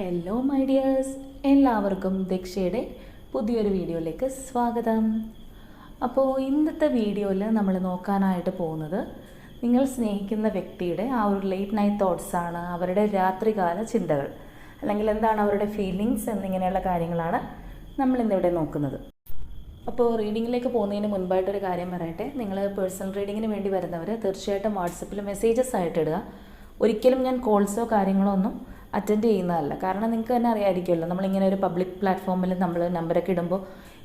Hello my dears എല്ലാവർക്കും ദക്ഷയുടെ പുതിയൊരു വീഡിയോയിലേക്ക് സ്വാഗതം. അപ്പോൾ ഇന്നത്തെ വീഡിയോയിൽ നമ്മൾ നോക്കാനായിട്ട് പോകുന്നത് നിങ്ങൾ സ്നേഹിക്കുന്ന വ്യക്തിയുടെ ആ ഒരു ലേറ്റ് നൈറ്റ് തോട്ട്സ് ആണ് അവരുടെ രാത്രികാല ചിന്തകൾ അല്ലെങ്കിൽ എന്താണ് അവരുടെ ഫീലിങ്സ് എന്നിങ്ങനെയുള്ള കാര്യങ്ങളാണ് നമ്മൾ ഇന്നിവിടെ നോക്കുന്നത്. അപ്പോൾ റീഡിങ്ങിലേക്ക് പോകുന്നതിന് മുൻപായിട്ടൊരു കാര്യം പറയട്ടെ. നിങ്ങൾ പേഴ്സണൽ റീഡിങ്ങിന് വേണ്ടി വരുന്നവർ തീർച്ചയായിട്ടും വാട്സപ്പിൽ മെസ്സേജസ് ആയിട്ട് ഇടുക. ഒരിക്കലും ഞാൻ കോൾസോ കാര്യങ്ങളോ ഒന്നും അറ്റൻഡ് ചെയ്യുന്നതല്ല. കാരണം നിങ്ങൾക്ക് തന്നെ അറിയാമായിരിക്കുമല്ലോ നമ്മളിങ്ങനെ ഒരു പബ്ലിക് പ്ലാറ്റ്ഫോമിൽ നമ്മൾ നമ്പറൊക്കെ ഇടുമ്പോൾ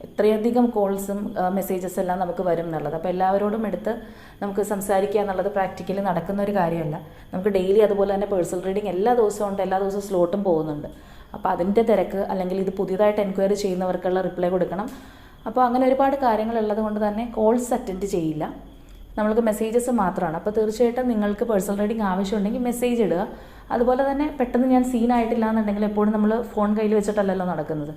എത്രയധികം കോൾസും മെസ്സേജസ് എല്ലാം നമുക്ക് വരും എന്നുള്ളത്. അപ്പോൾ എല്ലാവരോടും എടുത്ത് നമുക്ക് സംസാരിക്കുക എന്നുള്ളത് പ്രാക്ടിക്കലി നടക്കുന്ന ഒരു കാര്യമല്ല. നമുക്ക് ഡെയിലി അതുപോലെ തന്നെ പേഴ്സണൽ റീഡിങ് എല്ലാ ദിവസവും ഉണ്ട് എല്ലാ ദിവസവും സ്ലോട്ടും പോകുന്നുണ്ട്. അപ്പോൾ അതിന്റെ തിരക്ക് അല്ലെങ്കിൽ ഇത് പുതിയതായിട്ട് എൻക്വയറി ചെയ്യുന്നവർക്കുള്ള റിപ്ലൈ കൊടുക്കണം. അപ്പോൾ അങ്ങനെ ഒരുപാട് കാര്യങ്ങളുള്ളത് കൊണ്ട് തന്നെ കോൾസ് അറ്റൻഡ് ചെയ്യില്ല. നമ്മൾക്ക് മെസ്സേജസ് മാത്രമാണ്. അപ്പോൾ തീർച്ചയായിട്ടും നിങ്ങൾക്ക് പേഴ്സണൽ റീഡിങ് ആവശ്യമുണ്ടെങ്കിൽ മെസ്സേജ് ഇടുക. അതുപോലെ തന്നെ പെട്ടെന്ന് ഞാൻ സീനായിട്ടില്ല എന്നുണ്ടെങ്കിൽ എപ്പോഴും നമ്മൾ ഫോൺ കയ്യിൽ വെച്ചിട്ടല്ലല്ലോ നടക്കുന്നത്.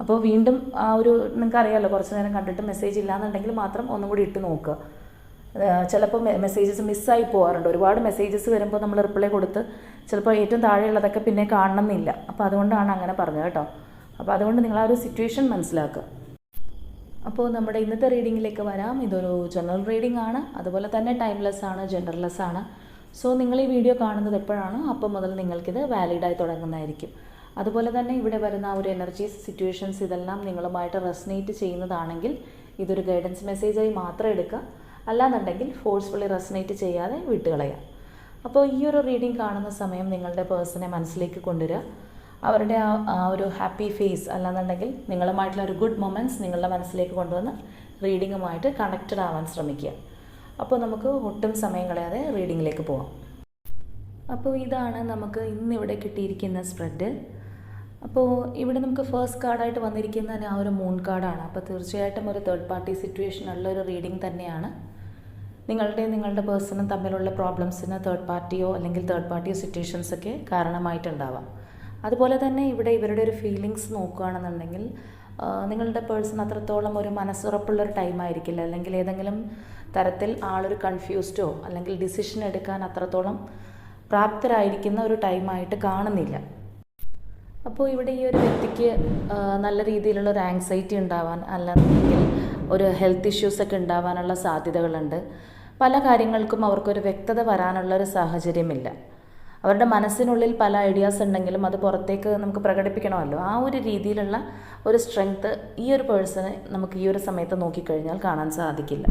അപ്പോൾ വീണ്ടും ആ ഒരു നിങ്ങൾക്ക് അറിയാമല്ലോ കുറച്ച് നേരം കണ്ടിട്ട് മെസ്സേജ് ഇല്ലാന്നുണ്ടെങ്കിൽ മാത്രം ഒന്നും കൂടി ഇട്ട് നോക്കുക. ചിലപ്പോൾ മെസ്സേജസ് മിസ്സായി പോകാറുണ്ട് ഒരുപാട് മെസ്സേജസ് വരുമ്പോൾ നമ്മൾ റിപ്ലൈ കൊടുത്ത് ചിലപ്പോൾ ഏറ്റവും താഴെയുള്ളതൊക്കെ പിന്നെ കാണണമെന്നില്ല. അപ്പോൾ അതുകൊണ്ടാണ് അങ്ങനെ പറഞ്ഞത് കേട്ടോ. അപ്പോൾ അതുകൊണ്ട് നിങ്ങൾ ആ ഒരു സിറ്റുവേഷൻ മനസ്സിലാക്കുക. അപ്പോൾ നമ്മുടെ ഇന്നത്തെ റീഡിങ്ങിലേക്ക് വരാം. ഇതൊരു ജനറൽ റീഡിംഗ് ആണ്. അതുപോലെ തന്നെ ടൈംലെസ് ആണ് ജെൻഡർലെസ് ആണ്. സോ നിങ്ങൾ ഈ വീഡിയോ കാണുന്നത് എപ്പോഴാണോ അപ്പം മുതൽ നിങ്ങൾക്കിത് വാലിഡായി തുടങ്ങുന്നതായിരിക്കും. അതുപോലെ തന്നെ ഇവിടെ വരുന്ന ആ ഒരു എനർജീസ് സിറ്റുവേഷൻസ് ഇതെല്ലാം നിങ്ങളുമായിട്ട് റെസനേറ്റ് ചെയ്യുന്നതാണെങ്കിൽ ഇതൊരു ഗൈഡൻസ് മെസ്സേജായി മാത്രം എടുക്കുക. അല്ലാന്നുണ്ടെങ്കിൽ ഫോഴ്സ്ഫുള്ളി റെസനേറ്റ് ചെയ്യാതെ വിട്ടുകളയാം അപ്പോൾ ഈ ഒരു റീഡിംഗ് കാണുന്ന സമയം നിങ്ങളുടെ പേഴ്സണെ മനസ്സിലേക്ക് കൊണ്ടുവരിക. അവരുടെ ആ ആ ഒരു ഹാപ്പി ഫേസ് അല്ലാന്നുണ്ടെങ്കിൽ നിങ്ങളുമായിട്ടുള്ള ഒരു ഗുഡ് മൊമെന്റ്സ് നിങ്ങളുടെ മനസ്സിലേക്ക് കൊണ്ടുവന്ന് റീഡിങ്ങുമായിട്ട് കണക്റ്റഡ് ആവാൻ ശ്രമിക്കുക. അപ്പോൾ നമുക്ക് ഒട്ടും സമയം കളയാതെ റീഡിങ്ങിലേക്ക് പോവാം. അപ്പോൾ ഇതാണ് നമുക്ക് ഇന്നിവിടെ കിട്ടിയിരിക്കുന്ന സ്പ്രെഡ്. അപ്പോൾ ഇവിടെ നമുക്ക് ഫസ്റ്റ് കാർഡായിട്ട് വന്നിരിക്കുന്ന ആ ഒരു മൂൺ കാർഡാണ്. അപ്പോൾ തീർച്ചയായിട്ടും ഒരു തേർഡ് പാർട്ടി സിറ്റുവേഷൻ ഉള്ള ഒരു റീഡിംഗ് തന്നെയാണ്. നിങ്ങളുടെ നിങ്ങളുടെ പേഴ്സണും തമ്മിലുള്ള പ്രോബ്ലംസിന് തേർഡ് പാർട്ടിയോ അല്ലെങ്കിൽ തേർഡ് പാർട്ടിയോ സിറ്റുവേഷൻസൊക്കെ കാരണമായിട്ടുണ്ടാവാം. അതുപോലെ തന്നെ ഇവിടെ ഇവരുടെ ഒരു ഫീലിങ്സ് നോക്കുകയാണെന്നുണ്ടെങ്കിൽ നിങ്ങളുടെ പേഴ്സൺ അത്രത്തോളം ഒരു മനസ്സുറപ്പുള്ളൊരു ടൈം ആയിരിക്കില്ല അല്ലെങ്കിൽ ഏതെങ്കിലും തരത്തിൽ ആളൊരു കൺഫ്യൂസ്ഡോ അല്ലെങ്കിൽ ഡിസിഷൻ എടുക്കാൻ അത്രത്തോളം പ്രാപ്തരായിരിക്കുന്ന ഒരു ടൈമായിട്ട് കാണുന്നില്ല. അപ്പോൾ ഇവിടെ ഈ ഒരു വ്യക്തിക്ക് നല്ല രീതിയിലുള്ള ഒരു ആങ്സൈറ്റി ഉണ്ടാവാൻ അല്ലെങ്കിൽ ഒരു ഹെൽത്ത് ഇഷ്യൂസൊക്കെ ഉണ്ടാവാനുള്ള സാധ്യതകളുണ്ട്. പല കാര്യങ്ങൾക്കും അവർക്കൊരു വ്യക്തത വരാനുള്ള ഒരു സാഹചര്യമില്ല. അവരുടെ മനസ്സിനുള്ളിൽ പല ഐഡിയാസ് ഉണ്ടെങ്കിലും അത് പുറത്തേക്ക് നമുക്ക് പ്രകടിപ്പിക്കണമല്ലോ. ആ ഒരു രീതിയിലുള്ള ഒരു സ്ട്രെങ്ത്ത് ഈ ഒരു പേഴ്സണ് നമുക്ക് ഈ ഒരു സമയത്ത് നോക്കിക്കഴിഞ്ഞാൽ കാണാൻ സാധിക്കില്ല.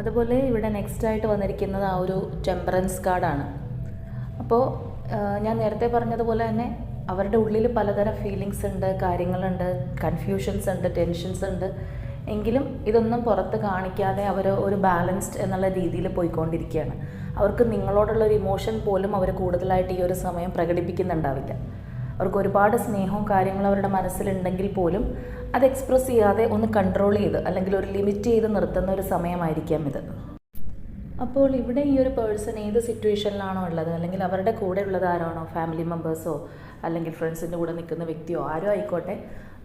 അതുപോലെ ഇവിടെ നെക്സ്റ്റ് ആയിട്ട് വന്നിരിക്കുന്നത് ആ ഒരു ടെമ്പറൻസ് കാർഡാണ് അപ്പോൾ ഞാൻ നേരത്തെ പറഞ്ഞതുപോലെ തന്നെ അവരുടെ ഉള്ളിൽ പലതരം ഫീലിങ്സ് ഉണ്ട് കാര്യങ്ങളുണ്ട് കൺഫ്യൂഷൻസ് ഉണ്ട് ടെൻഷൻസ് ഉണ്ട്. എങ്കിലും ഇതൊന്നും പുറത്ത് കാണിക്കാതെ അവർ ഒരു ബാലൻസ്ഡ് എന്നുള്ള രീതിയിൽ പോയിക്കൊണ്ടിരിക്കുകയാണ്. അവർക്ക് നിങ്ങളോടുള്ള ഒരു ഇമോഷൻ പോലും അവർ കൂടുതലായിട്ട് ഈ ഒരു സമയം പ്രകടിപ്പിക്കുന്നുണ്ടാവില്ല. അവർക്ക് ഒരുപാട് സ്നേഹവും കാര്യങ്ങളും അവരുടെ മനസ്സിലുണ്ടെങ്കിൽ പോലും അത് എക്സ്പ്രസ് ചെയ്യാതെ ഒന്ന് കൺട്രോൾ ചെയ്ത് അല്ലെങ്കിൽ ഒരു ലിമിറ്റ് ചെയ്ത് നിർത്തുന്ന ഒരു സമയമായിരിക്കാം ഇത്. അപ്പോൾ ഇവിടെ ഈ ഒരു പേഴ്സൺ ഏത് സിറ്റുവേഷനിലാണോ ഉള്ളത്? അല്ലെങ്കിൽ അവരുടെ കൂടെ ഉള്ളത് ആരാണോ? ഫാമിലി മെമ്പേഴ്സോ അല്ലെങ്കിൽ ഫ്രണ്ട്സിന്റെ കൂടെ നിൽക്കുന്ന വ്യക്തിയോ? ആരോ ആയിക്കോട്ടെ.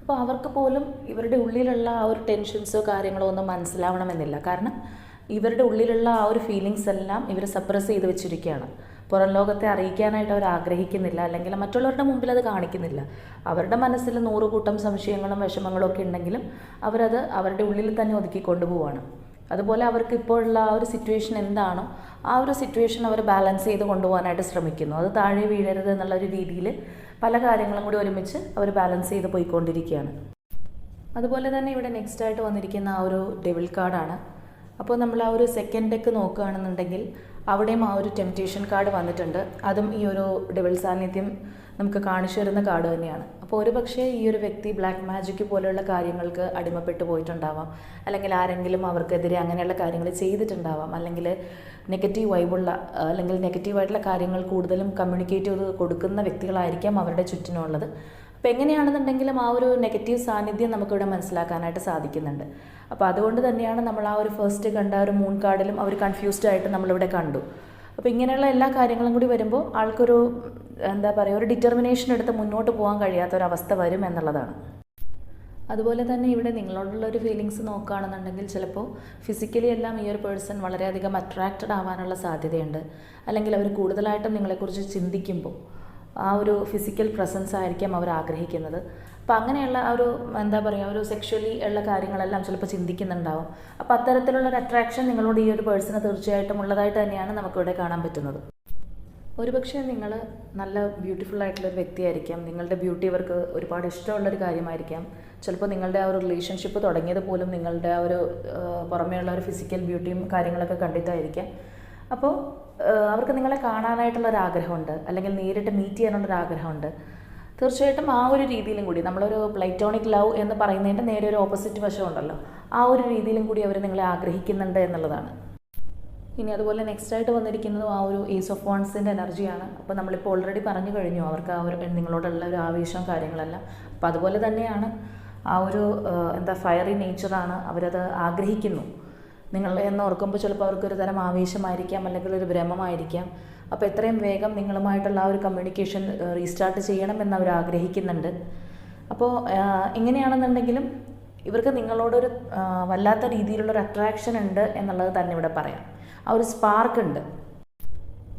അപ്പോൾ അവർക്ക് പോലും ഇവരുടെ ഉള്ളിലുള്ള ആ ഒരു ടെൻഷൻസോ കാര്യങ്ങളോ ഒന്നും മനസ്സിലാവണമെന്നില്ല. കാരണം ഇവരുടെ ഉള്ളിലുള്ള ആ ഒരു ഫീലിങ്സ് എല്ലാം ഇവർ സപ്രസ് ചെയ്ത് വെച്ചിരിക്കുകയാണ്. പുറം ലോകത്തെ അറിയിക്കാനായിട്ട് അവർ ആഗ്രഹിക്കുന്നില്ല അല്ലെങ്കിൽ മറ്റുള്ളവരുടെ മുമ്പിൽ അത് കാണിക്കുന്നില്ല. അവരുടെ മനസ്സിൽ നൂറ് കൂട്ടം സംശയങ്ങളും വിഷമങ്ങളും ഒക്കെ ഉണ്ടെങ്കിലും അവരത് അവരുടെ ഉള്ളിൽ തന്നെ ഒതുക്കി കൊണ്ടുപോവാണ്. അതുപോലെ അവർക്ക് ഇപ്പോഴുള്ള ആ ഒരു സിറ്റുവേഷൻ എന്താണോ ആ ഒരു സിറ്റുവേഷൻ അവർ ബാലൻസ് ചെയ്ത് കൊണ്ടുപോകാനായിട്ട് ശ്രമിക്കുന്നു. അത് താഴെ വീഴരുത് എന്നുള്ള ഒരു രീതിയിൽ പല കാര്യങ്ങളും കൂടി ഒരുമിച്ച് അവർ ബാലൻസ് ചെയ്ത് പോയിക്കൊണ്ടിരിക്കുകയാണ്. അതുപോലെ തന്നെ ഇവിടെ നെക്സ്റ്റ് ആയിട്ട് വന്നിരിക്കുന്ന ആ ഒരു ഡെവിൾ കാർഡാണ് അപ്പോൾ നമ്മൾ ആ ഒരു സെക്കൻഡ് ഡെക്ക് നോക്കുകയാണെന്നുണ്ടെങ്കിൽ അവിടെയും ആ ഒരു ടെംപ്റ്റേഷൻ കാർഡ് വന്നിട്ടുണ്ട്. അതും ഈ ഒരു ഡെവിൾ സാന്നിധ്യം നമുക്ക് കാണിച്ചു തരുന്ന കാർഡ് തന്നെയാണ്. അപ്പോൾ ഒരു പക്ഷേ ഈ ഒരു വ്യക്തി ബ്ലാക്ക് മാജിക് പോലെയുള്ള കാര്യങ്ങൾക്ക് അടിമപ്പെട്ടു പോയിട്ടുണ്ടാവാം. അല്ലെങ്കിൽ ആരെങ്കിലും അവർക്കെതിരെ അങ്ങനെയുള്ള കാര്യങ്ങൾ ചെയ്തിട്ടുണ്ടാവാം. അല്ലെങ്കിൽ നെഗറ്റീവ് വൈബുള്ള അല്ലെങ്കിൽ നെഗറ്റീവായിട്ടുള്ള കാര്യങ്ങൾ കൂടുതലും കമ്മ്യൂണിക്കേറ്റ് ചെയ്ത് കൊടുക്കുന്ന വ്യക്തികളായിരിക്കാം അവരുടെ ചുറ്റിനുള്ളത്. അപ്പോൾ എങ്ങനെയാണെന്നുണ്ടെങ്കിലും ആ ഒരു നെഗറ്റീവ് സാന്നിധ്യം നമുക്കിവിടെ മനസ്സിലാക്കാനായിട്ട് സാധിക്കുന്നുണ്ട്. അപ്പോൾ അതുകൊണ്ട് തന്നെയാണ് നമ്മൾ ആ ഒരു ഫസ്റ്റ് കണ്ട ഒരു മൂൺ കാർഡിലും അവർ കൺഫ്യൂസ്ഡ് ആയിട്ട് നമ്മളിവിടെ കണ്ടു. അപ്പോൾ ഇങ്ങനെയുള്ള എല്ലാ കാര്യങ്ങളും കൂടി വരുമ്പോൾ ആൾക്കൊരു എന്താ പറയുക ഒരു ഡിറ്റർമിനേഷൻ എടുത്ത് മുന്നോട്ട് പോകാൻ കഴിയാത്ത ഒരു അവസ്ഥ വരും എന്നുള്ളതാണ്. അതുപോലെ തന്നെ ഇവിടെ നിങ്ങളോടുള്ള ഒരു ഫീലിങ്സ് നോക്കുകയാണെന്നുണ്ടെങ്കിൽ ചിലപ്പോൾ ഫിസിക്കലി എല്ലാം ഈ ഒരു പേഴ്സൺ വളരെയധികം അട്രാക്റ്റഡ് ആവാനുള്ള സാധ്യതയുണ്ട്. അല്ലെങ്കിൽ അവർ കൂടുതലായിട്ടും നിങ്ങളെക്കുറിച്ച് ചിന്തിക്കുമ്പോൾ ആ ഒരു ഫിസിക്കൽ പ്രസൻസ് ആയിരിക്കാം അവർ ആഗ്രഹിക്കുന്നത്. അപ്പോൾ അങ്ങനെയുള്ള ഒരു എന്താ പറയുക ഒരു സെക്ഷലി ഉള്ള കാര്യങ്ങളെല്ലാം ചിലപ്പോൾ ചിന്തിക്കുന്നുണ്ടാവും. അപ്പോൾ അത്തരത്തിലുള്ള ഒരു അട്രാക്ഷൻ നിങ്ങളോട് ഈ ഒരു പേഴ്സണ് തീർച്ചയായിട്ടും ഉള്ളതായിട്ട് തന്നെയാണ് നമുക്കിവിടെ കാണാൻ പറ്റുന്നത്. ഒരുപക്ഷെ നിങ്ങൾ നല്ല ബ്യൂട്ടിഫുൾ ആയിട്ടുള്ള ഒരു വ്യക്തിയായിരിക്കാം. നിങ്ങളുടെ ബ്യൂട്ടി അവർക്ക് ഒരുപാട് ഇഷ്ടമുള്ളൊരു കാര്യമായിരിക്കാം. ചിലപ്പോൾ നിങ്ങളുടെ ആ ഒരു റിലേഷൻഷിപ്പ് തുടങ്ങിയത് പോലും നിങ്ങളുടെ ആ ഒരു പുറമേയുള്ള ഒരു ഫിസിക്കൽ ബ്യൂട്ടിയും കാര്യങ്ങളൊക്കെ കണ്ടിട്ടായിരിക്കാം. അപ്പോൾ അവർക്ക് നിങ്ങളെ കാണാനായിട്ടുള്ള ഒരു ആഗ്രഹമുണ്ട് അല്ലെങ്കിൽ നേരിട്ട് മീറ്റ് ചെയ്യാനുള്ളൊരു ആഗ്രഹമുണ്ട്. തീർച്ചയായിട്ടും ആ ഒരു രീതിയിലും കൂടി നമ്മളൊരു പ്ലൈറ്റോണിക് ലവ് എന്ന് പറയുന്നതിന്റെ നേരെ ഒരു ഓപ്പോസിറ്റ് വശമുണ്ടല്ലോ ആ ഒരു രീതിയിലും കൂടി അവർ നിങ്ങളെ ആഗ്രഹിക്കുന്നുണ്ട് എന്നുള്ളതാണ്. ഇനി അതുപോലെ നെക്സ്റ്റ് ആയിട്ട് വന്നിരിക്കുന്നതും ആ ഒരു ഏസ് ഓഫ് വൺസിന്റെ എനർജിയാണ് അപ്പോൾ നമ്മളിപ്പോൾ ഓൾറെഡി പറഞ്ഞു കഴിഞ്ഞു അവർക്ക് ആ ഒരു നിങ്ങളോടുള്ള ഒരു ആവേശം കാര്യങ്ങളെല്ലാം. അപ്പോൾ അതുപോലെ തന്നെയാണ് ആ ഒരു എന്താ ഫയറി നേച്ചറാണ് അവരത് ആഗ്രഹിക്കുന്നു. നിങ്ങളെ എന്ന് ഓർക്കുമ്പോൾ ചിലപ്പോൾ അവർക്കൊരു തരം ആവേശമായിരിക്കാം അല്ലെങ്കിൽ ഒരു ഭ്രമമായിരിക്കാം. അപ്പോൾ എത്രയും വേഗം നിങ്ങളുമായിട്ടുള്ള ആ ഒരു കമ്മ്യൂണിക്കേഷൻ റീസ്റ്റാർട്ട് ചെയ്യണം എന്ന് അവർ ആഗ്രഹിക്കുന്നുണ്ട്. അപ്പോൾ എങ്ങനെയാണെന്നുണ്ടെങ്കിലും ഇവർക്ക് നിങ്ങളോടൊരു വല്ലാത്ത രീതിയിലുള്ളൊരു അട്രാക്ഷൻ ഉണ്ട് എന്നുള്ളത് തന്നെ ഇവിടെ പറയാം. ആ ഒരു സ്പാർക്ക് ഉണ്ട്.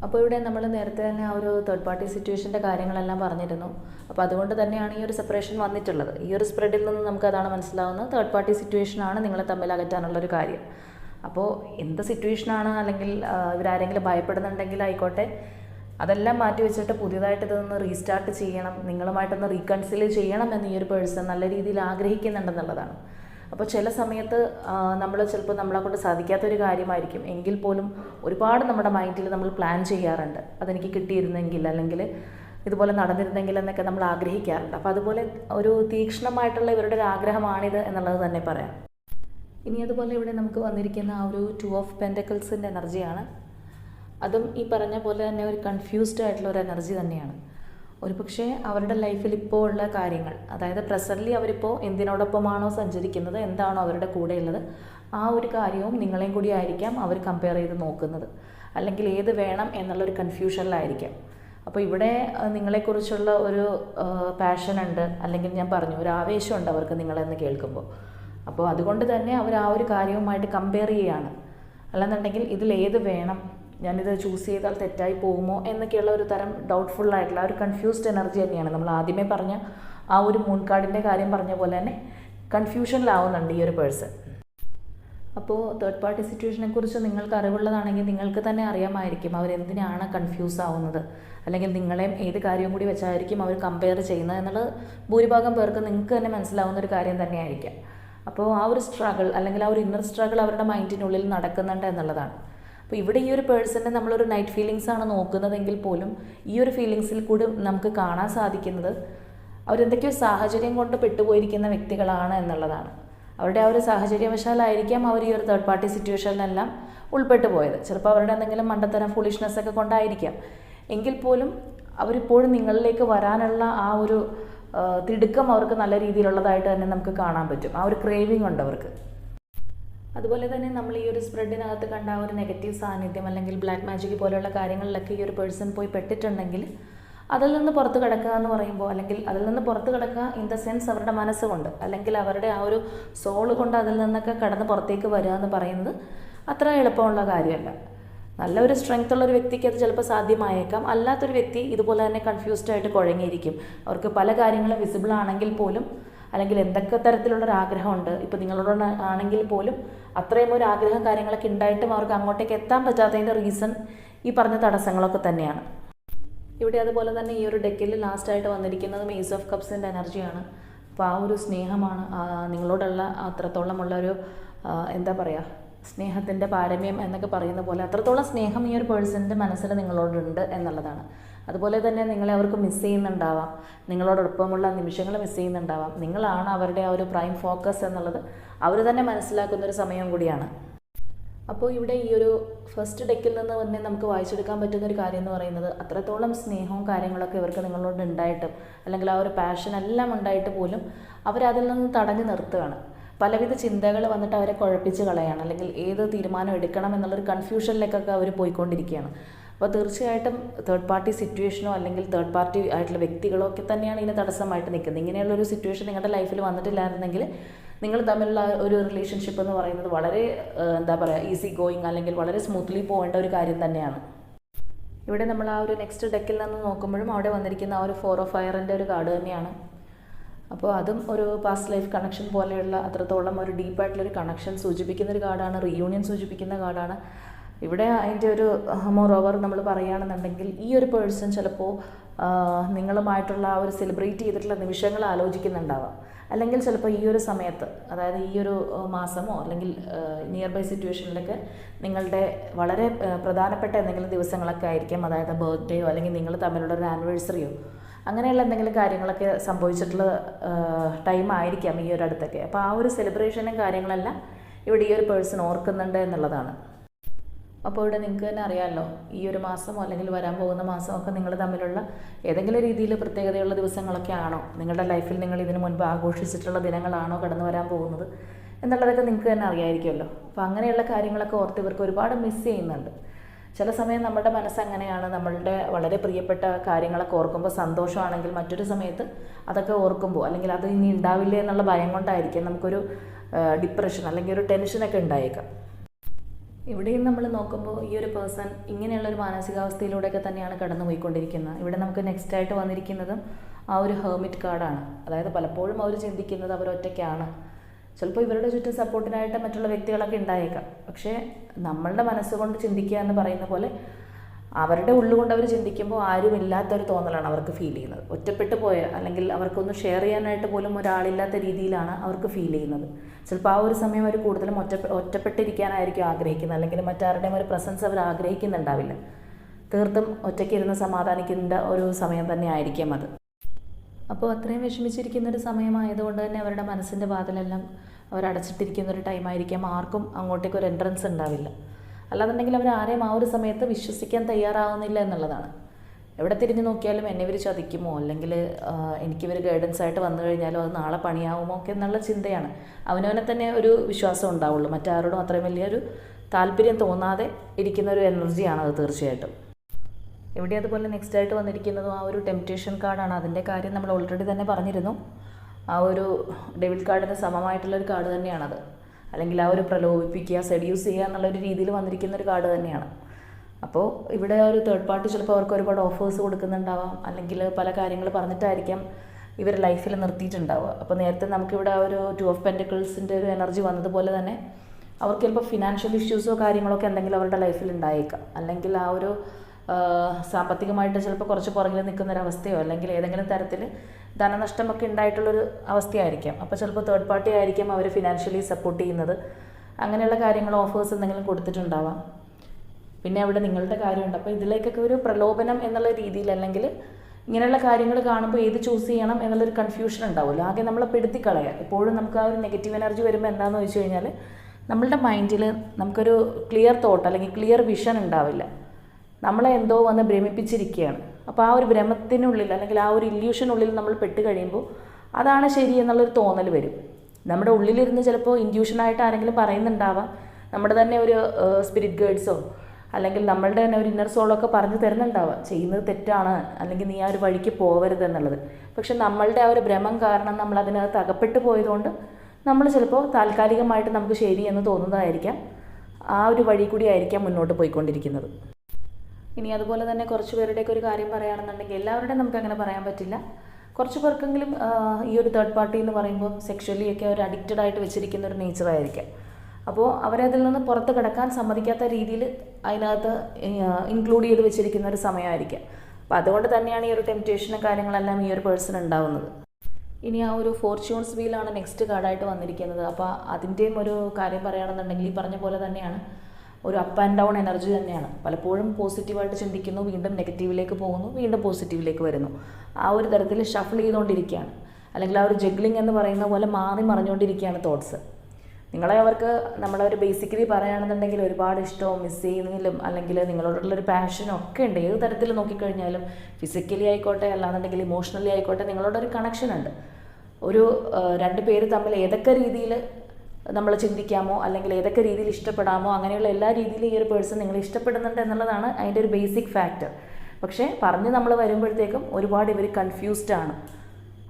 അപ്പോൾ ഇവിടെ നമ്മൾ നേരത്തെ തന്നെ ആ ഒരു തേർഡ് പാർട്ടി സിറ്റുവേഷന്റെ കാര്യങ്ങളെല്ലാം പറഞ്ഞിരുന്നു. അപ്പോൾ അതുകൊണ്ട് തന്നെയാണ് ഈ ഒരു സെപ്പറേഷൻ വന്നിട്ടുള്ളത്. ഈ ഒരു സ്പ്രെഡിൽ നിന്ന് നമുക്ക് അതാണ് മനസ്സിലാവുന്നത്. തേർഡ് പാർട്ടി സിറ്റുവേഷനാണ് നിങ്ങളെ തമ്മിൽ അകറ്റാനുള്ളൊരു കാര്യം. അപ്പോൾ എന്ത് സിറ്റുവേഷനാണ് അല്ലെങ്കിൽ ഇവരാരെങ്കിലും ഭയപ്പെടുന്നുണ്ടെങ്കിൽ ആയിക്കോട്ടെ. അതെല്ലാം മാറ്റി വെച്ചിട്ട് പുതിയതായിട്ട് ഇതൊന്ന് റീസ്റ്റാർട്ട് ചെയ്യണം. നിങ്ങളുമായിട്ടൊന്ന് റീകൺസിൽ ചെയ്യണം എന്ന് ഈ ഒരു പേഴ്സൺ നല്ല രീതിയിൽ ആഗ്രഹിക്കുന്നുണ്ടെന്നുള്ളതാണ്. അപ്പോൾ ചില സമയത്ത് നമ്മൾ ചിലപ്പോൾ നമ്മളെ കൊണ്ട് സാധിക്കാത്തൊരു കാര്യമായിരിക്കും. എങ്കിൽ പോലും ഒരുപാട് നമ്മുടെ മൈൻഡിൽ നമ്മൾ പ്ലാൻ ചെയ്യാറുണ്ട്. അതെനിക്ക് കിട്ടിയിരുന്നെങ്കിൽ അല്ലെങ്കിൽ ഇതുപോലെ നടന്നിരുന്നെങ്കിൽ എന്നൊക്കെ നമ്മൾ ആഗ്രഹിക്കാറുണ്ട്. അപ്പോൾ അതുപോലെ ഒരു തീക്ഷ്ണമായിട്ടുള്ള ഇവരുടെ ഒരു ആഗ്രഹമാണിത് എന്നുള്ളത് തന്നെ പറയാം. ഇനി അതുപോലെ ഇവിടെ നമുക്ക് വന്നിരിക്കുന്ന ആ ഒരു ടു ഓഫ് പെന്റക്കിൾസിന്റെ എനർജിയാണ്. അതും ഈ പറഞ്ഞ പോലെ തന്നെ ഒരു കൺഫ്യൂസ്ഡ് ആയിട്ടുള്ള ഒരു എനർജി തന്നെയാണ്. ഒരു പക്ഷേ അവരുടെ ലൈഫിൽ ഇപ്പോൾ ഉള്ള കാര്യങ്ങൾ അതായത് പ്രസന്റ്ലി അവരിപ്പോൾ എന്തിനോടൊപ്പമാണോ സഞ്ചരിക്കുന്നത് എന്താണോ അവരുടെ കൂടെയുള്ളത് ആ ഒരു കാര്യവും നിങ്ങളെയും കൂടി ആയിരിക്കാം അവർ കമ്പയർ ചെയ്ത് നോക്കുന്നത്. അല്ലെങ്കിൽ ഏത് വേണം എന്നുള്ളൊരു കൺഫ്യൂഷനിലായിരിക്കാം അപ്പോൾ ഇവിടെ നിങ്ങളെക്കുറിച്ചുള്ള ഒരു പാഷനുണ്ട് അല്ലെങ്കിൽ ഞാൻ പറഞ്ഞു ഒരു ആവേശമുണ്ട് അവർക്ക് നിങ്ങളെന്ന് കേൾക്കുമ്പോൾ. അപ്പോൾ അതുകൊണ്ട് തന്നെ അവർ ആ ഒരു കാര്യവുമായിട്ട് കമ്പയർ ചെയ്യുകയാണ് അല്ലെന്നുണ്ടെങ്കിൽ ഇതിൽ ഏത് വേണം? ഞാനിത് ചൂസ് ചെയ്താൽ തെറ്റായി പോകുമോ? എന്നൊക്കെയുള്ള ഒരു തരം ഡൗട്ട്ഫുൾ ആയിട്ടുള്ള ഒരു കൺഫ്യൂസ്ഡ് എനർജി തന്നെയാണ്. നമ്മൾ ആദ്യമേ പറഞ്ഞ ആ ഒരു മൂൺ കാർഡിന്റെ കാര്യം പറഞ്ഞ പോലെ തന്നെ കൺഫ്യൂഷനിലാവുന്നുണ്ട് ഈ ഒരു പേഴ്സൺ അപ്പോൾ തേർഡ് പാർട്ടി സിറ്റുവേഷനെ കുറിച്ച് നിങ്ങൾക്ക് അറിവുള്ളതാണെങ്കിൽ നിങ്ങൾക്ക് തന്നെ അറിയാമായിരിക്കും അവരെന്തിനാണ് കൺഫ്യൂസ് ആവുന്നത്. അല്ലെങ്കിൽ നിങ്ങളെയും ഏത് കാര്യവും കൂടി വെച്ചായിരിക്കും അവർ കമ്പയർ ചെയ്യുന്നത് എന്നുള്ളത് ഭൂരിഭാഗം പേർക്ക് നിങ്ങൾക്ക് തന്നെ മനസ്സിലാവുന്ന ഒരു കാര്യം തന്നെയായിരിക്കാം. അപ്പോൾ ആ ഒരു സ്ട്രഗിൾ അല്ലെങ്കിൽ ആ ഒരു ഇന്നർ സ്ട്രഗിൾ അവരുടെ മൈൻഡിനുള്ളിൽ നടക്കുന്നുണ്ട് എന്നുള്ളതാണ്. അപ്പോൾ ഇവിടെ ഈ ഒരു പേഴ്സണിനെ നമ്മളൊരു നൈറ്റ് ഫീലിങ്സ് ആണ് നോക്കുന്നതെങ്കിൽ പോലും ഈ ഒരു ഫീലിങ്സിൽ കൂടി നമുക്ക് കാണാൻ സാധിക്കുന്നത് അവരെന്തൊക്കെയോ സാഹചര്യം കൊണ്ട് പെട്ടുപോയിരിക്കുന്ന വ്യക്തികളാണ് എന്നുള്ളതാണ്. അവരുടെ ആ ഒരു സാഹചര്യവശാലായിരിക്കാം അവർ ഈ ഒരു തേർഡ് പാർട്ടി സിറ്റുവേഷനിലെല്ലാം ഉൾപ്പെട്ടു പോയത്. ചിലപ്പോൾ അവരുടെ എന്തെങ്കിലും മണ്ടത്തരം ഫുളിഷ്നെസ് ഒക്കെ കൊണ്ടായിരിക്കാം. എങ്കിൽ പോലും അവരിപ്പോഴും നിങ്ങളിലേക്ക് വരാനുള്ള ആ ഒരു തിടുക്കം അവർക്ക് നല്ല രീതിയിലുള്ളതായിട്ട് തന്നെ നമുക്ക് കാണാൻ പറ്റും. ആ ഒരു ക്രേവിംഗ് ഉണ്ട് അവർക്ക്. അതുപോലെ തന്നെ നമ്മൾ ഈ ഒരു സ്പ്രെഡിനകത്ത് കണ്ട ആ ഒരു നെഗറ്റീവ് സാന്നിധ്യം അല്ലെങ്കിൽ ബ്ലാക്ക് മാജിക് പോലെയുള്ള കാര്യങ്ങളിലൊക്കെ ഈ ഒരു പേഴ്സൺ പോയി പെട്ടിട്ടുണ്ടെങ്കിൽ അതിൽ നിന്ന് പുറത്ത് കിടക്കുക എന്ന് പറയുമ്പോൾ അല്ലെങ്കിൽ അതിൽ നിന്ന് പുറത്ത് കിടക്കുക ഇൻ ദ സെൻസ് അവരുടെ മനസ്സുകൊണ്ട് അല്ലെങ്കിൽ അവരുടെ ആ ഒരു സോൾ കൊണ്ട് അതിൽ നിന്നൊക്കെ കടന്ന് പുറത്തേക്ക് വരിക എന്ന് പറയുന്നത് അത്ര എളുപ്പമുള്ള കാര്യമല്ല. നല്ല ഒരു സ്ട്രെങ്ത് ഉള്ള ഒരു വ്യക്തിക്ക് അത് ചിലപ്പോൾ സാധ്യമായേക്കാം. അല്ലാത്തൊരു വ്യക്തി ഇതുപോലെ തന്നെ കൺഫ്യൂസ്ഡ് ആയിട്ട് കുഴങ്ങിയിരിക്കും. അവർക്ക് പല കാര്യങ്ങളും വിസിബിൾ ആണെങ്കിൽ പോലും അല്ലെങ്കിൽ എന്തൊക്കെ തരത്തിലുള്ള ഒരു ആഗ്രഹമുണ്ട് ഇപ്പോൾ നിങ്ങളോട് ആണെങ്കിൽ പോലും അത്രയും ഒരു ആഗ്രഹം കാര്യങ്ങളൊക്കെ ഉണ്ടായിട്ടും അവർക്ക് അങ്ങോട്ടേക്ക് എത്താൻ പറ്റാത്തതിന്റെ റീസൺ ഈ പറഞ്ഞ തടസ്സങ്ങളൊക്കെ തന്നെയാണ്. ഇവിടെ അതുപോലെ തന്നെ ഈ ഒരു ഡെക്കിൽ ലാസ്റ്റായിട്ട് വന്നിരിക്കുന്നത് മേസ് ഓഫ് കപ്സിന്റെ എനർജിയാണ് അപ്പോൾ ആ ഒരു സ്നേഹമാണ് നിങ്ങളോടുള്ള അത്രത്തോളമുള്ള ഒരു എന്താ പറയുക സ്നേഹത്തിന്റെ പാരമ്യം എന്നൊക്കെ പറയുന്ന പോലെ അത്രത്തോളം സ്നേഹം ഈ ഒരു പേഴ്സണിന്റെ മനസ്സിൽ നിങ്ങളോടുണ്ട് എന്നുള്ളതാണ്. അതുപോലെ തന്നെ നിങ്ങളെ അവർക്ക് മിസ് ചെയ്യുന്നുണ്ടാവാം. നിങ്ങളോടൊപ്പമുള്ള നിമിഷങ്ങൾ മിസ് ചെയ്യുന്നുണ്ടാവാം. നിങ്ങളാണ് അവരുടെ ആ ഒരു പ്രൈം ഫോക്കസ് എന്നുള്ളത് അവർ തന്നെ മനസ്സിലാക്കുന്ന ഒരു സമയം കൂടിയാണ്. അപ്പോൾ ഇവിടെ ഈ ഒരു ഫസ്റ്റ് ഡെക്കിൽ നിന്ന് തന്നെ നമുക്ക് വായിച്ചെടുക്കാൻ പറ്റുന്ന ഒരു കാര്യം എന്ന് പറയുന്നത് അത്രത്തോളം സ്നേഹവും കാര്യങ്ങളൊക്കെ ഇവർക്ക് നിങ്ങളോട് ഉണ്ടായിട്ടും അല്ലെങ്കിൽ ആ ഒരു പാഷൻ എല്ലാം ഉണ്ടായിട്ട് പോലും അവരതിൽ നിന്ന് തടഞ്ഞു നിർത്തുകയാണ്. പലവിധ ചിന്തകൾ വന്നിട്ട് അവരെ കുഴപ്പിച്ച് കളയാണ്. അല്ലെങ്കിൽ ഏത് തീരുമാനം എടുക്കണം എന്നുള്ളൊരു കൺഫ്യൂഷനിലേക്കൊക്കെ അവർ പോയിക്കൊണ്ടിരിക്കുകയാണ് അപ്പോൾ തീർച്ചയായിട്ടും തേർഡ് പാർട്ടി സിറ്റുവേഷനോ അല്ലെങ്കിൽ തേർഡ് പാർട്ടി ആയിട്ടുള്ള വ്യക്തികളോ ഒക്കെ തന്നെയാണ് ഇതിന് തടസ്സമായിട്ട് നിൽക്കുന്നത്. ഇങ്ങനെയുള്ളൊരു സിറ്റുവേഷൻ നിങ്ങളുടെ ലൈഫിൽ വന്നിട്ടില്ലായിരുന്നെങ്കിൽ നിങ്ങൾ തമ്മിലുള്ള ഒരു റിലേഷൻഷിപ്പ് എന്ന് പറയുന്നത് വളരെ എന്താ പറയുക ഈസി ഗോയിങ് അല്ലെങ്കിൽ വളരെ സ്മൂത്ത്ലി പോകേണ്ട ഒരു കാര്യം തന്നെയാണ്. ഇവിടെ നമ്മൾ ആ ഒരു നെക്സ്റ്റ് ഡെക്കിൽ നിന്ന് നോക്കുമ്പോഴും അവിടെ വന്നിരിക്കുന്ന ആ ഒരു ഫോർ ഓഫ് ഫയറിന്റെ ഒരു കാർഡ് തന്നെയാണ്. അപ്പോൾ അതും ഒരു പാസ്റ്റ് ലൈഫ് കണക്ഷൻ പോലെയുള്ള അത്രത്തോളം ഒരു ഡീപ്പായിട്ടുള്ളൊരു കണക്ഷൻ സൂചിപ്പിക്കുന്ന ഒരു കാർഡാണ് റീയൂണിയൻ സൂചിപ്പിക്കുന്ന കാർഡാണ് ഇവിടെ അതിന്റെ ഒരു മോർ ഓവർ നമ്മൾ പറയുകയാണെന്നുണ്ടെങ്കിൽ ഈ ഒരു പേഴ്സൺ ചിലപ്പോൾ നിങ്ങളുമായിട്ടുള്ള ആ ഒരു സെലിബ്രേറ്റ് ചെയ്തിട്ടുള്ള നിമിഷങ്ങൾ ആലോചിക്കുന്നുണ്ടാവാം. അല്ലെങ്കിൽ ചിലപ്പോൾ ഈ ഒരു സമയത്ത് അതായത് ഈ ഒരു മാസമോ അല്ലെങ്കിൽ നിയർ ബൈ സിറ്റുവേഷനിലൊക്കെ നിങ്ങളുടെ വളരെ പ്രധാനപ്പെട്ട എന്തെങ്കിലും ദിവസങ്ങളൊക്കെ ആയിരിക്കാം. അതായത് ബർത്ത്ഡേയോ അല്ലെങ്കിൽ നിങ്ങൾ തമ്മിലുള്ള ഒരു ആനിവേഴ്സറിയോ അങ്ങനെയുള്ള എന്തെങ്കിലും കാര്യങ്ങളൊക്കെ സംഭവിച്ചിട്ടുള്ള ടൈം ആയിരിക്കാം ഈ ഒരു അടുത്തൊക്കെ. അപ്പോൾ ആ ഒരു സെലിബ്രേഷനും കാര്യങ്ങളെല്ലാം ഇവിടെ ഈ ഒരു പേഴ്സൺ ഓർക്കുന്നുണ്ട് എന്നുള്ളതാണ്. അപ്പോൾ ഇവിടെ നിങ്ങൾക്ക് തന്നെ അറിയാമല്ലോ ഈ ഒരു മാസം അല്ലെങ്കിൽ വരാൻ പോകുന്ന മാസമൊക്കെ നിങ്ങൾ തമ്മിലുള്ള ഏതെങ്കിലും രീതിയിൽ പ്രത്യേകതയുള്ള ദിവസങ്ങളൊക്കെ ആണോ? നിങ്ങളുടെ ലൈഫിൽ നിങ്ങൾ ഇതിനു മുൻപ് ആഘോഷിച്ചിട്ടുള്ള ദിനങ്ങളാണോ കടന്നു വരാൻ പോകുന്നത്? എന്നുള്ളതൊക്കെ നിങ്ങൾക്ക് തന്നെ അറിയായിരിക്കുമല്ലോ. അപ്പോൾ അങ്ങനെയുള്ള കാര്യങ്ങളൊക്കെ ഓർത്ത് ഇവർക്ക് ഒരുപാട് മിസ് ചെയ്യുന്നുണ്ട്. ചില സമയം നമ്മുടെ മനസ്സ് അങ്ങനെയാണ്. നമ്മളുടെ വളരെ പ്രിയപ്പെട്ട കാര്യങ്ങളൊക്കെ ഓർക്കുമ്പോൾ സന്തോഷമാണെങ്കിൽ മറ്റൊരു സമയത്ത് അതൊക്കെ ഓർക്കുമ്പോൾ അല്ലെങ്കിൽ അത് ഇനി ഉണ്ടാവില്ലേ എന്നുള്ള ഭയം കൊണ്ടായിരിക്കും നമുക്കൊരു ഡിപ്രഷൻ അല്ലെങ്കിൽ ഒരു ടെൻഷനൊക്കെ ഉണ്ടായേക്കാം. ഇവിടെയും നമ്മൾ നോക്കുമ്പോൾ ഈ ഒരു പേഴ്സൺ ഇങ്ങനെയുള്ള ഒരു മാനസികാവസ്ഥയിലൂടെയൊക്കെ തന്നെയാണ് കടന്നു പോയിക്കൊണ്ടിരിക്കുന്നത് ഇവിടെ നമുക്ക് നെക്സ്റ്റ് ആയിട്ട് വന്നിരിക്കുന്നതും ആ ഒരു ഹെർമിറ്റ് കാർഡാണ്. അതായത് പലപ്പോഴും അവർ ചിന്തിക്കുന്നത് അവർ ഒറ്റയ്ക്കാണ് ചിലപ്പോൾ ഇവരുടെ ചുറ്റും സപ്പോർട്ടിനായിട്ട് മറ്റുള്ള വ്യക്തികളൊക്കെ ഉണ്ടായേക്കാം. പക്ഷേ നമ്മളുടെ മനസ്സുകൊണ്ട് ചിന്തിക്കുക എന്ന് പറയുന്ന പോലെ അവരുടെ ഉള്ളുകൊണ്ട് അവർ ചിന്തിക്കുമ്പോൾ ആരും ആരുമില്ലാത്തൊരു തോന്നലാണ് അവർക്ക് ഫീൽ ചെയ്യുന്നത്. ഒറ്റപ്പെട്ടു പോയ അല്ലെങ്കിൽ അവർക്കൊന്ന് ഷെയർ ചെയ്യാനായിട്ട് പോലും ഒരാളില്ലാത്ത രീതിയിലാണ് അവർക്ക് ഫീൽ ചെയ്യുന്നത്. ചിലപ്പോൾ ആ ഒരു സമയം അവർ കൂടുതലും ഒറ്റ ഒറ്റപ്പെട്ടിരിക്കാനായിരിക്കും ആഗ്രഹിക്കുന്നത് അല്ലെങ്കിൽ മറ്റാരുടെയും ഒരു പ്രസൻസ് അവർ ആഗ്രഹിക്കുന്നുണ്ടാവില്ല. തീർത്തും ഒറ്റയ്ക്കിരുന്ന് സമാധാനിക്കേണ്ട ഒരു സമയം തന്നെ ആയിരിക്കും അത്. അപ്പോൾ അത്രയും വിഷമിച്ചിരിക്കുന്ന ഒരു സമയമായതുകൊണ്ട് തന്നെ അവരുടെ മനസ്സിന്റെ വാതിലെല്ലാം അവർ അടച്ചിട്ടിരിക്കുന്ന ഒരു ടൈമായിരിക്കാം. ആർക്കും അങ്ങോട്ടേക്ക് ഒരു എൻട്രൻസ് ഉണ്ടാവില്ല. അല്ലാന്നുണ്ടെങ്കിൽ അവർ ആരെയും ആ ഒരു സമയത്ത് വിശ്വസിക്കാൻ തയ്യാറാവുന്നില്ല എന്നുള്ളതാണ്. എവിടെ തിരിഞ്ഞു നോക്കിയാലും എന്നെ ഇവർ ചതിക്കുമോ? അല്ലെങ്കിൽ എനിക്കിവർ ഗൈഡൻസ് ആയിട്ട് വന്നു കഴിഞ്ഞാലോ അത് നാളെ പണിയാവുമോ ഒക്കെ എന്നുള്ള ചിന്തയാണ്. അവനവനെ തന്നെ ഒരു വിശ്വാസം ഉണ്ടാവുള്ളൂ. മറ്റാരോടും അത്രയും വലിയൊരു താല്പര്യം തോന്നാതെ ഇരിക്കുന്ന ഒരു എനർജിയാണ് അത് തീർച്ചയായിട്ടും. ഇവിടെ അതുപോലെ നെക്സ്റ്റ് ആയിട്ട് വന്നിരിക്കുന്നതും? ആ ഒരു ടെംപ്റ്റേഷൻ കാർഡാണ് അതിന്റെ കാര്യം നമ്മൾ ഓൾറെഡി തന്നെ പറഞ്ഞിരുന്നു. ആ ഒരു ഡെബിറ്റ് കാർഡിന് സമമായിട്ടുള്ളൊരു കാർഡ് തന്നെയാണത്. അല്ലെങ്കിൽ ആ ഒരു പ്രലോഭിപ്പിക്കുക സെഡ്യൂസ് ചെയ്യുക എന്നുള്ളൊരു രീതിയിൽ വന്നിരിക്കുന്ന ഒരു കാർഡ് തന്നെയാണ്. അപ്പോൾ ഇവിടെ ഒരു തേർഡ് പാർട്ടി ചിലപ്പോൾ അവർക്ക് ഒരുപാട് ഓഫേഴ്സ് കൊടുക്കുന്നുണ്ടാവാം. അല്ലെങ്കിൽ പല കാര്യങ്ങൾ പറഞ്ഞിട്ടായിരിക്കാം ഇവർ ലൈഫിൽ നിർത്തിയിട്ടുണ്ടാവുക. അപ്പോൾ നേരത്തെ നമുക്കിവിടെ ആ ഒരു ടു ഓഫ് പെന്റക്കിൾസിന്റെ ഒരു എനർജി വന്നതുപോലെ തന്നെ അവർക്ക് ചിലപ്പോൾ ഫിനാൻഷ്യൽ ഇഷ്യൂസോ കാര്യങ്ങളൊക്കെ എന്തെങ്കിലും അവരുടെ ലൈഫിൽ ഉണ്ടായേക്കാം. അല്ലെങ്കിൽ ആ ഒരു സാമ്പത്തികമായിട്ട് ചിലപ്പോൾ കുറച്ച് പുറകിൽ അവസ്ഥയോ അല്ലെങ്കിൽ ഏതെങ്കിലും തരത്തിൽ ധനനഷ്ടമൊക്കെ ഉണ്ടായിട്ടുള്ളൊരു അവസ്ഥയായിരിക്കാം. അപ്പോൾ ചിലപ്പോൾ തേർഡ് പാർട്ടി ആയിരിക്കും അവർ ഫിനാൻഷ്യലി സപ്പോർട്ട് ചെയ്യുന്നത്. അങ്ങനെയുള്ള കാര്യങ്ങൾ ഓഫേഴ്സ് എന്തെങ്കിലും കൊടുത്തിട്ടുണ്ടാവാം. പിന്നെ അവിടെ നിങ്ങളുടെ കാര്യമുണ്ട്. അപ്പോൾ ഇതിലേക്കൊക്കെ ഒരു പ്രലോഭനം എന്നുള്ള രീതിയിൽ അല്ലെങ്കിൽ ഇങ്ങനെയുള്ള കാര്യങ്ങൾ കാണുമ്പോൾ ഏത് ചൂസ് ചെയ്യണം എന്നുള്ളൊരു കൺഫ്യൂഷൻ ഉണ്ടാവുമല്ലോ. ആകെ നമ്മളെ പെടുത്തി കളയാം എപ്പോഴും നമുക്ക് ആ ഒരു നെഗറ്റീവ് എനർജി വരുമ്പോൾ എന്താണെന്ന് വെച്ച് കഴിഞ്ഞാൽ നമ്മളുടെ മൈൻഡിൽ നമുക്കൊരു ക്ലിയർ തോട്ട് അല്ലെങ്കിൽ ക്ലിയർ വിഷൻ ഉണ്ടാവില്ല. നമ്മളെ എന്തോ വന്ന് ഭ്രമിപ്പിച്ചിരിക്കുകയാണ്. അപ്പോൾ ആ ഒരു ഭ്രമത്തിനുള്ളിൽ അല്ലെങ്കിൽ ആ ഒരു ഇല്യൂഷനുള്ളിൽ നമ്മൾ പെട്ട് കഴിയുമ്പോൾ അതാണ് ശരി എന്നുള്ളൊരു തോന്നൽ വരും. നമ്മുടെ ഉള്ളിലിരുന്ന് ചിലപ്പോൾ ഇൻഡ്യൂഷനായിട്ട് ആരെങ്കിലും പറയുന്നുണ്ടാവാം. നമ്മുടെ തന്നെ ഒരു സ്പിരിറ്റ് ഗൈഡ്സോ അല്ലെങ്കിൽ നമ്മളുടെ തന്നെ ഒരു ഇന്നർ സോളൊക്കെ പറഞ്ഞു തരുന്നുണ്ടാവാം. ചെയ്യുന്നത് തെറ്റാണ് അല്ലെങ്കിൽ നീ ആ ഒരു വഴിക്ക് പോകരുത് എന്നുള്ളത്. പക്ഷെ നമ്മളുടെ ആ ഒരു ഭ്രമം കാരണം നമ്മൾ അതിനകത്ത് അകപ്പെട്ടു പോയതുകൊണ്ട് നമ്മൾ ചിലപ്പോൾ താൽക്കാലികമായിട്ട് നമുക്ക് ശരി എന്ന് തോന്നുന്നതായിരിക്കാം. ആ ഒരു വഴി കൂടി ആയിരിക്കാം മുന്നോട്ട് പോയിക്കൊണ്ടിരിക്കുന്നത്. ഇനി അതുപോലെ തന്നെ കുറച്ച് പേരുടെയൊക്കെ ഒരു കാര്യം പറയുകയാണെന്നുണ്ടെങ്കിൽ എല്ലാവരുടെയും നമുക്ക് അങ്ങനെ പറയാൻ പറ്റില്ല. കുറച്ച് പേർക്കെങ്കിലും ഈ ഒരു തേർഡ് പാർട്ടി എന്ന് പറയുമ്പോൾ സെക്ഷലി ഒക്കെ അവർ അഡിക്റ്റഡ് ആയിട്ട് വെച്ചിരിക്കുന്ന ഒരു നേച്ചർ ആയിരിക്കാം. അപ്പോൾ അവരതിൽ നിന്ന് പുറത്ത് കിടക്കാൻ സമ്മതിക്കാത്ത രീതിയിൽ അതിനകത്ത് ഇൻക്ലൂഡ് ചെയ്ത് വെച്ചിരിക്കുന്ന ഒരു സമയമായിരിക്കാം. അപ്പോൾ അതുകൊണ്ട് തന്നെയാണ് ഈ ഒരു ടെംപ്റ്റേഷനും കാര്യങ്ങളെല്ലാം ഈ ഒരു പേഴ്സൺ ഉണ്ടാവുന്നത്. ഇനി ആ ഒരു ഫോർച്യൂൺസ് വീലാണ് നെക്സ്റ്റ് കാർഡായിട്ട് വന്നിരിക്കുന്നത്. അപ്പോൾ അതിന്റെയും ഒരു കാര്യം പറയുകയാണെന്നുണ്ടെങ്കിൽ ഈ പറഞ്ഞ പോലെ തന്നെയാണ് ഒരു അപ്പ് ആൻഡ് ഡൗൺ എനർജി തന്നെയാണ്. പലപ്പോഴും പോസിറ്റീവായിട്ട് ചിന്തിക്കുന്നു വീണ്ടും നെഗറ്റീവിലേക്ക് പോകുന്നു വീണ്ടും പോസിറ്റീവിലേക്ക് വരുന്നു. ആ ഒരു തരത്തിൽ ഷഫിൾ ചെയ്തുകൊണ്ടിരിക്കുകയാണ്. അല്ലെങ്കിൽ ആ ഒരു ജഗ്ലിംഗ് എന്ന് പറയുന്ന പോലെ മാറി മറിഞ്ഞുകൊണ്ടിരിക്കുകയാണ് തോട്ട്സ് നിങ്ങളെ അവർക്ക് നമ്മളൊരു ബേസിക്കലി പറയുകയാണെന്നുണ്ടെങ്കിൽ ഒരുപാട് ഇഷ്ടമോ മിസ് ചെയ്യുന്നതിലും അല്ലെങ്കിൽ നിങ്ങളോടുള്ളൊരു പാഷനും ഒക്കെ ഉണ്ട്. ഏത് തരത്തിൽ നോക്കിക്കഴിഞ്ഞാലും ഫിസിക്കലി ആയിക്കോട്ടെ അല്ലാന്നുണ്ടെങ്കിൽ ഇമോഷണലി ആയിക്കോട്ടെ നിങ്ങളോടൊരു കണക്ഷൻ ഉണ്ട്. ഒരു രണ്ട് പേര് തമ്മിൽ ഏതൊക്കെ രീതിയിൽ നമ്മൾ ചിന്തിക്കാമോ അല്ലെങ്കിൽ ഏതൊക്കെ രീതിയിൽ ഇഷ്ടപ്പെടാമോ അങ്ങനെയുള്ള എല്ലാ രീതിയിലും ഈ ഒരു പേഴ്സൺ നിങ്ങൾ ഇഷ്ടപ്പെടുന്നുണ്ട് എന്നുള്ളതാണ് അതിന്റെ ഒരു ബേസിക് ഫാക്ടർ പക്ഷേ പറഞ്ഞ് നമ്മൾ വരുമ്പോഴത്തേക്കും ഒരുപാട് ഇവർ കൺഫ്യൂസ്ഡ് ആണ്.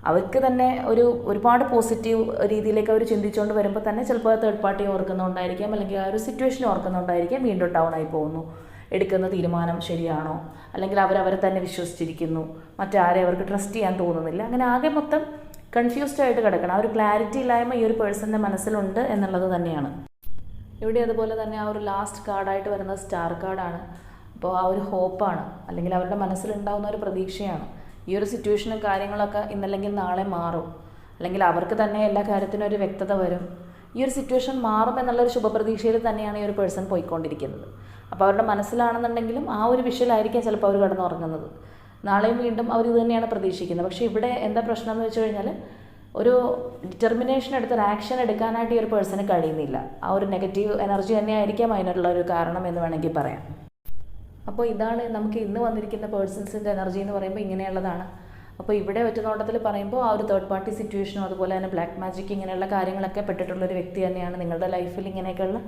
അവർക്ക് തന്നെ ഒരു ഒരുപാട് പോസിറ്റീവ് രീതിയിലേക്ക് അവർ ചിന്തിച്ചുകൊണ്ട് വരുമ്പോൾ തന്നെ ചിലപ്പോൾ തേർഡ് പാർട്ടി ഓർക്കുന്നുണ്ടായിരിക്കാം അല്ലെങ്കിൽ ആ ഒരു സിറ്റുവേഷൻ ഓർക്കുന്നുണ്ടായിരിക്കാം വീണ്ടും ഡൗൺ ആയി പോകുന്നു. എടുക്കുന്ന തീരുമാനം ശരിയാണോ? അല്ലെങ്കിൽ അവരവരെ തന്നെ വിശ്വസിച്ചിരിക്കുന്നു. മറ്റാരെ അവർക്ക് ട്രസ്റ്റ് ചെയ്യാൻ തോന്നുന്നില്ല. അങ്ങനെ ആകെ മൊത്തം കൺഫ്യൂസ്ഡ് ആയിട്ട് കിടക്കണം. ആ ഒരു ക്ലാരിറ്റി ഇല്ലായ്മ ഈ ഒരു പേഴ്സന്റെ മനസ്സിലുണ്ട് എന്നുള്ളത് തന്നെയാണ്. ഇവിടെ അതുപോലെ തന്നെ ആ ഒരു ലാസ്റ്റ് കാർഡായിട്ട് വരുന്നത് സ്റ്റാർ കാർഡാണ് അപ്പോൾ ആ ഒരു ഹോപ്പാണ് അല്ലെങ്കിൽ അവരുടെ മനസ്സിലുണ്ടാകുന്ന ഒരു പ്രതീക്ഷയാണ്. ഈ ഒരു സിറ്റുവേഷനും കാര്യങ്ങളൊക്കെ ഇന്നല്ലെങ്കിൽ നാളെ മാറും. അല്ലെങ്കിൽ അവർക്ക് തന്നെ എല്ലാ കാര്യത്തിനും ഒരു വ്യക്തത വരും. ഈ ഒരു സിറ്റുവേഷൻ മാറും എന്നുള്ളൊരു ശുഭപ്രതീക്ഷയിൽ തന്നെയാണ് ഈ ഒരു പേഴ്സൺ പോയിക്കൊണ്ടിരിക്കുന്നത്. അപ്പോൾ അവരുടെ മനസ്സിലാണെന്നുണ്ടെങ്കിലും ആ ഒരു വിഷയിലായിരിക്കാം ചിലപ്പോൾ അവർ കിടന്നുറങ്ങുന്നത്. നാളെയും വീണ്ടും അവർ ഇത് തന്നെയാണ് പ്രതീക്ഷിക്കുന്നത്. പക്ഷേ ഇവിടെ എന്താ പ്രശ്നം എന്ന് വെച്ച് കഴിഞ്ഞാൽ ഒരു ഡിറ്റർമിനേഷൻ എടുത്ത് ഒരു ആക്ഷൻ എടുക്കാനായിട്ട് ഈ ഒരു പേഴ്സണ് കഴിയുന്നില്ല. ആ ഒരു നെഗറ്റീവ് എനർജി തന്നെയായിരിക്കാം അതിനുള്ള ഒരു കാരണം എന്ന് വേണമെങ്കിൽ പറയാം. അപ്പോൾ ഇതാണ് നമുക്ക് ഇന്ന് വന്നിരിക്കുന്ന പേഴ്സൺസിന്റെ എനർജി എന്ന് പറയുമ്പോൾ ഇങ്ങനെയുള്ളതാണ്. അപ്പോൾ ഇവിടെ ഒറ്റ നോട്ടത്തിൽ പറയുമ്പോൾ ആ ഒരു തേർഡ് പാർട്ടി സിറ്റുവേഷനും അതുപോലെ തന്നെ ബ്ലാക്ക് മാജിക് ഇങ്ങനെയുള്ള കാര്യങ്ങളൊക്കെ പെട്ടിട്ടുള്ള ഒരു വ്യക്തി തന്നെയാണ്. നിങ്ങളുടെ ലൈഫിൽ ഇങ്ങനെയൊക്കെയുള്ള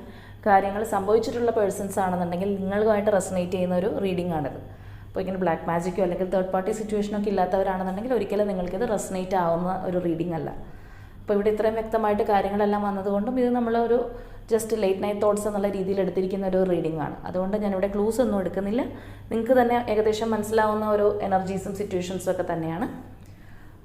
കാര്യങ്ങൾ സംഭവിച്ചിട്ടുള്ള പേഴ്സൺസ് ആണെന്നുണ്ടെങ്കിൽ നിങ്ങളുമായിട്ട് റെസനേറ്റ് ചെയ്യുന്ന ഒരു റീഡിംഗ് ആണിത്. അപ്പോൾ ഇങ്ങനെ ബ്ലാക്ക് മാജിക്കോ അല്ലെങ്കിൽ തേർഡ് പാർട്ടി സിറ്റുവേഷനോ ഒക്കെ ഇല്ലാത്തവരാണെന്നുണ്ടെങ്കിൽ ഒരിക്കലും നിങ്ങൾക്കിത് റെസനേറ്റ് ആവുന്ന ഒരു റീഡിംഗ് അല്ല. അപ്പോൾ ഇവിടെ ഇത്രയും വ്യക്തമായിട്ട് കാര്യങ്ങളെല്ലാം വന്നതുകൊണ്ടും ഇത് നമ്മളൊരു ജസ്റ്റ് ലേറ്റ് നൈറ്റ് തോട്ട്സ് എന്നുള്ള രീതിയിൽ എടുത്തിരിക്കുന്ന ഒരു റീഡിംഗ് ആണ്. അതുകൊണ്ട് ഞാനിവിടെ ക്ലൂസ് ഒന്നും എടുക്കുന്നില്ല. നിങ്ങൾക്ക് തന്നെ ഏകദേശം മനസ്സിലാവുന്ന ഒരു എനർജീസും സിറ്റുവേഷൻസും ഒക്കെ തന്നെയാണ്.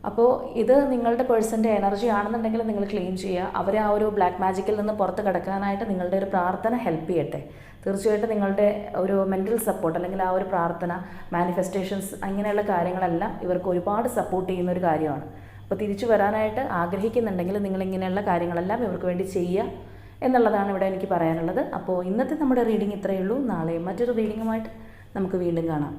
അപ്പോൾ ഇത് നിങ്ങളുടെ പേഴ്സന്റെ എനർജി ആണെന്നുണ്ടെങ്കിൽ നിങ്ങൾ ക്ലെയിം ചെയ്യുക. അവരെ ആ ഒരു ബ്ലാക്ക് മാജിക്കിൽ നിന്ന് പുറത്ത് കിടക്കാനായിട്ട് നിങ്ങളുടെ ഒരു പ്രാർത്ഥന ഹെൽപ്പ് ചെയ്യട്ടെ. തീർച്ചയായിട്ടും നിങ്ങളുടെ ഒരു മെന്റൽ സപ്പോർട്ട് അല്ലെങ്കിൽ ആ ഒരു പ്രാർത്ഥന മാനിഫെസ്റ്റേഷൻസ് അങ്ങനെയുള്ള കാര്യങ്ങളെല്ലാം ഇവർക്ക് ഒരുപാട് സപ്പോർട്ട് ചെയ്യുന്ന ഒരു കാര്യമാണ്. അപ്പോൾ തിരിച്ചു വരാനായിട്ട് ആഗ്രഹിക്കുന്നുണ്ടെങ്കിൽ നിങ്ങൾ ഇങ്ങനെയുള്ള കാര്യങ്ങളെല്ലാം ഇവർക്ക് വേണ്ടി ചെയ്യുക എന്നുള്ളതാണ് ഇവിടെ എനിക്ക് പറയാനുള്ളത്. അപ്പോൾ ഇന്നത്തെ നമ്മുടെ റീഡിംഗ് ഇത്രയേ ഉള്ളൂ. നാളെ മറ്റൊരു റീഡിങ്ങുമായിട്ട് നമുക്ക് വീണ്ടും കാണാം.